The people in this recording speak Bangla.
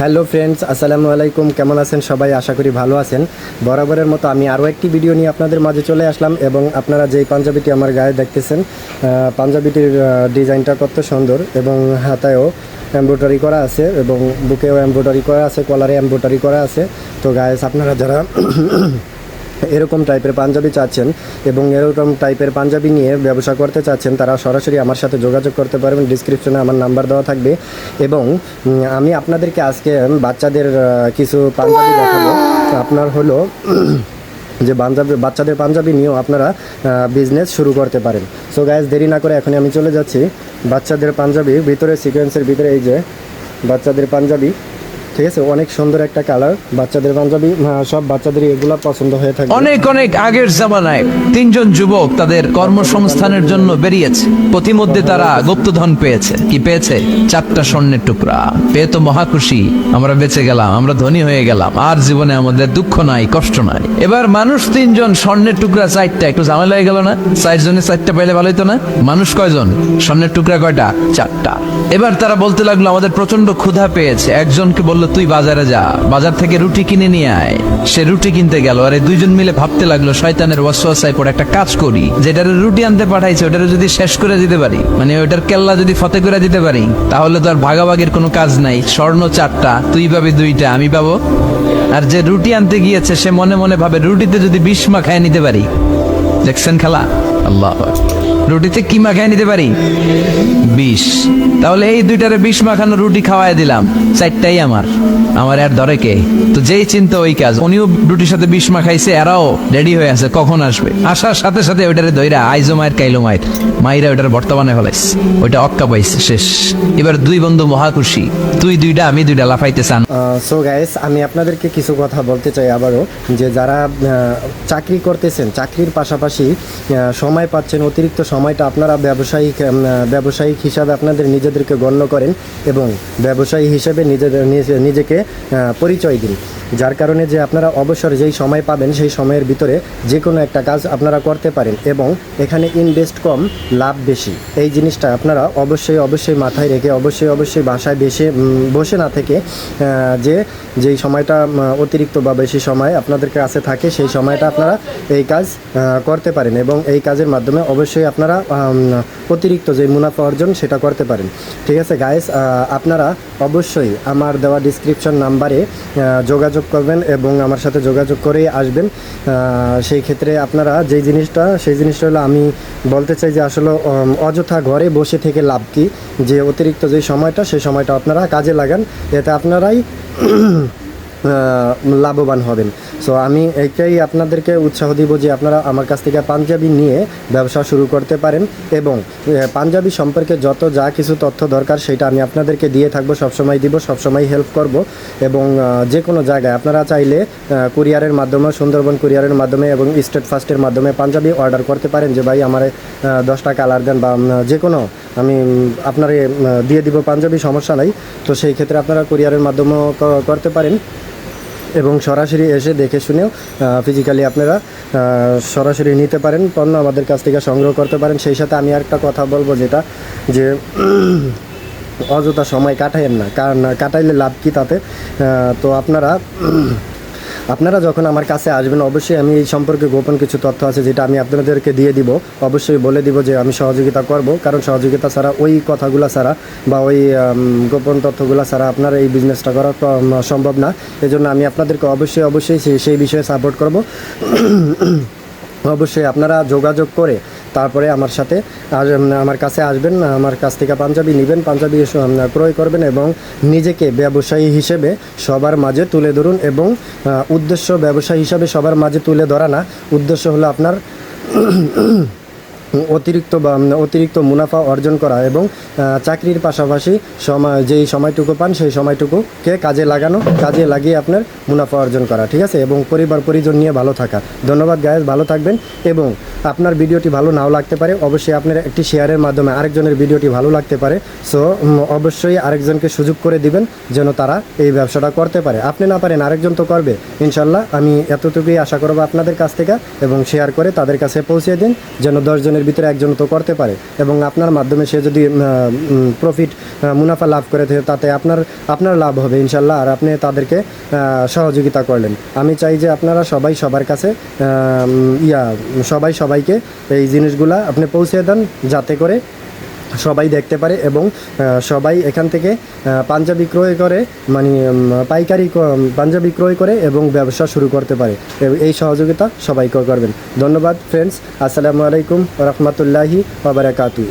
হ্যালো ফ্রেন্ডস, আসসালামু আলাইকুম। কেমন আছেন সবাই? আশা করি ভালো আছেন। বরাবরের মতো আমি আরও একটি ভিডিও নিয়ে আপনাদের মাঝে চলে আসলাম এবং আপনারা যেই পাঞ্জাবিটি আমার গায়ে দেখতেছেন পাঞ্জাবিটির ডিজাইনটা কত সুন্দর এবং হাতায়ও এমব্রয়ডারি করা আছে এবং বুকেও এমব্রয়ডারি করা আছে কলারে এমব্রয়ডারি করা আছে। তো গায়ে আপনারা যারা এরকম টাইপের পাঞ্জাবি চাচ্ছেন এবং এরকম টাইপের পাঞ্জাবি নিয়ে ব্যবসা করতে চাচ্ছেন তারা সরাসরি আমার সাথে যোগাযোগ করতে পারবেন। ডিসক্রিপশনে আমার নাম্বার দেওয়া থাকবে। এবং আমি আপনাদেরকে আজকে বাচ্চাদের কিছু পাঞ্জাবি দেখাবো। আপনার হলো যে পাঞ্জাবি বাচ্চাদের পাঞ্জাবি নিয়েও আপনারা বিজনেস শুরু করতে পারেন। সো গ্যাস দেরি না করে এখন আমি চলে যাচ্ছি। বাচ্চাদের পাঞ্জাবি ভিতরে সিকোয়েন্সের ভিতরে এই যে বাচ্চাদের পাঞ্জাবি। ঠিক আছে? অনেক সুন্দর একটা কালার বাচ্চাদের পাঞ্জাবি সব বাচ্চাদেরই এগুলা পছন্দ হয়ে থাকে অনেক অনেক আগের জামানায় তিনজন যুবক তাদের কর্মসংস্থানের জন্য বেরিয়েছে। প্রতিমধ্যে তারা গুপ্তধন পেয়েছে। কি পেয়েছে? চারটা স্বর্ণের টুকরা। পেয়ে তো মহাখুশি। আমরা বেঁচে গেলাম, আমরা ধনী হয়ে গেলাম। আর জীবনে আমাদের দুঃখ নাই, কষ্ট নাই। এবার মানুষ তিনজন স্বর্ণের টুকরা চারটা, একটু ঝামেলা হয়ে গেল না? চারজনে চারটা পেলে ভালো হতো না? মানুষ কয়জন? স্বর্ণের টুকরা কয়টা? চারটা। এবার তারা বলতে লাগল, আমাদের প্রচণ্ড ক্ষুধা পেয়েছে। একজনকে বলল তুই বাজারে যা, বাজার থেকে রুটি কিনে নিয়ে আয়। সে রুটি কিনতে গেল, আরে দুইজন মিলে ভাবতে লাগল, শয়তানের ওয়াসওয়াসায় পড়ে একটা কাজ করি, যেটার রুটি আনতে পাঠাইছে, ওটারে যদি শেষ করে দিতে পারি মানে ওটার কেল্লা যদি ফতে করে দিতে পারি, তাহলে তো আর ভাগাভাগির কোনো কাজ নাই, স্বর্ণ চারটা, তুই পাবি দুইটা, আমি পাবো? আর যে রুটি আনতে গিয়েছে, সে মনে মনে ভাবে, রুটিতে যদি বিষ মাখায় নিতে পারি। দেখছেন খেলা? আল্লাহ রুটিতে কি মাখায় নিতে পারি? বিষ তাহলে এই দুইটারে বিষ মাখানো রুটি খাওয়াই দিলাম। চারটাই আমার। আমার আর ধরে কে? তো যেই চিন্তা ওই কাজ। উনিও রুটির সাথে বিষ মাখাইছে এরাও রেডি হয়ে আছে কখন আসবে? আসার সাথে সাথে ওইটারে দইরা আইজো মায়ের কাইলো মায়ের। মাইরা ওইটার বর্তমানে ফলাইছে। ওইটা অক্কা পাইছে শেষ। এবার দুই বন্ধু মহাখুশি তুই দুইটা আমি দুইটা লাফাইতে চান। সো গাইস আমি আপনাদেরকে কিছু কথা বলতে চাই আবারও যে যারা চাকরি করতেছেন চাকরির পাশাপাশি আহ, সময় পাচ্ছেন, অতিরিক্ত সময়টা আপনারা ব্যবসায়িক ব্যবসায়িক হিসাবে আপনাদের নিজেদেরকে গণ্য করেন এবং ব্যবসায়ী হিসেবে নিজেদের, নিজে- নিজেকে পরিচয় দিন। যার কারণে যে আপনারা অবসর যেই সময় পাবেন, সেই সময়ের ভিতরে যে কোনো একটা কাজ আপনারা করতে পারেন এবং এখানে ইনভেস্ট কম, লাভ বেশি। এই জিনিসটা আপনারা অবশ্যই অবশ্যই মাথায় রেখে, অবশ্যই অবশ্যই বাসায় বেশি বসে না থেকে যে যেই সময়টা অতিরিক্ত বা বেশি সময় আপনাদের কাছে থাকে, সেই সময়টা আপনারা এই কাজ করতে পারেন এবং এই কাজের মাধ্যমে অবশ্যই আপনারা অতিরিক্ত যে মুনাফা অর্জন সেটা করতে পারেন। ঠিক আছে গাইস আপনারা অবশ্যই আমার দেওয়া ডিসক্রিপশন নাম্বারে যোগাযোগ করবেন এবং আমার সাথে যোগাযোগ করেই আসবেন। সেই ক্ষেত্রে আপনারা যেই জিনিসটা, সেই জিনিসটা হলো আমি বলতে চাই যে আসলে অযথা ঘরে বসে থেকে লাভ কি? যে অতিরিক্ত যে সময়টা সেই সময়টা আপনারা কাজে লাগান। এতে আপনারাই লাভবান হবেন। সো আমি এইটাই আপনাদেরকে উৎসাহ দিব যে আপনারা আমার কাছ থেকে পাঞ্জাবি নিয়ে ব্যবসা শুরু করতে পারেন এবং পাঞ্জাবি সম্পর্কে যত যা কিছু তথ্য দরকার সেটা আমি আপনাদেরকে দিয়ে থাকব, সবসময় দিব, সবসময় হেল্প করব এবং যে কোনো জায়গায় আপনারা চাইলে কুরিয়ারের মাধ্যমে, সুন্দরবন কুরিয়ারের মাধ্যমে এবং স্টেট ফার্স্টের মাধ্যমে পাঞ্জাবি অর্ডার করতে পারেন যে, ভাই, আমার দশটা কালার দেন বা যে কোনো আমি আপনারে দিয়ে দিব পাঞ্জাবি, সমস্যা নাই। তো সেই ক্ষেত্রে আপনারা কুরিয়ারের মাধ্যমেও করতে পারেন। এবং সরাসরি এসে দেখে শুনেও ফিজিক্যালি আপনারা সরাসরি নিতে পারেন। পণ্য আমাদের কাছ থেকে সংগ্রহ করতে পারেন। সেই সাথে আমি আরেকটা কথা বলব যেটা, যে অযথা সময় কাটাইয়েন না। কাটাইলে লাভ কি তাতে? তো আপনারা আপনারা যখন আমার কাছে আসবেন, অবশ্যই আমি এই সম্পর্কে গোপন কিছু তথ্য আছে যেটা আমি আপনাদেরকে দিয়ে দিব। অবশ্যই বলে দিব যে আমি সহযোগিতা করব, কারণ সহযোগিতা ছাড়া ওই কথাগুলো ছাড়া বা ওই গোপন তথ্যগুলো ছাড়া আপনার এই বিজনেসটা করা সম্ভব না। এজন্য আমি আপনাদেরকে অবশ্যই অবশ্যই সেই- সেই বিষয়ে সাপোর্ট করব। অবশ্যই আপনারা যোগাযোগ করে তারপরে আমার সাথে আজ আমার কাছে আসবেন, আমার কাছ থেকে পাঞ্জাবি নেবেন, পাঞ্জাবি ক্রয় করবেন এবং নিজেকে ব্যবসায়ী হিসেবে সবার মাঝে তুলে ধরুন এবং উদ্দেশ্য ব্যবসায়ী হিসাবে সবার মাঝে তুলে ধরা না, উদ্দেশ্য হলো আপনার অতিরিক্ত বা অতিরিক্ত মুনাফা অর্জন করা এবং চাকরির পাশাপাশি সময় যেই সময়টুকু পান সেই সময়টুকুকে কাজে লাগানো, কাজে লাগিয়ে আপনার মুনাফা অর্জন করা, ঠিক আছে? এবং পরিবার, পরিজন নিয়ে ভালো থাকা। ধন্যবাদ গায়েস ভালো থাকবেন এবং আপনার ভিডিওটি ভালো নাও লাগতে পারে, অবশ্যই আপনার একটি শেয়ারের মাধ্যমে আরেকজনের ভিডিওটি ভালো লাগতে পারে। সো অবশ্যই আরেকজনকে সুযোগ করে দিবেন যেন তারা এই ব্যবসাটা করতে পারে। আপনি না পারেন, আরেকজন তো করবে। ইনশাল্লাহ আমি এতটুকুই আশা করব আপনাদের কাছ থেকে এবং শেয়ার করে তাদের কাছে পৌঁছে দিন, যেন দশজনের ভিতরে একজন তো করতে পারে এবং আপনার মাধ্যমে সে যদি প্রফিট মুনাফা লাভ করে থাকে, তাতে আপনার আপনার লাভ হবে ইনশাল্লাহ। আর আপনি তাদেরকে সহযোগিতা করলেন। আমি চাই যে আপনারা সবাই সবার কাছে ইয়া সবাই সবাইকে এই জিনিসগুলা আপনি পৌঁছে দেন যাতে করে সবাই দেখতে পারে এবং সবাই এখান থেকে পাঞ্জাবি ক্রয় করে মানে পাইকারি পাঞ্জাব বিক্রয় ক্রয় করে এবং ব্যবসা শুরু করতে পারে। এই সহযোগিতা সবাই করবেন। ধন্যবাদ ফ্রেন্ডস আসসালামু আলাইকুম, রহমতুল্লাহি বারাকাতু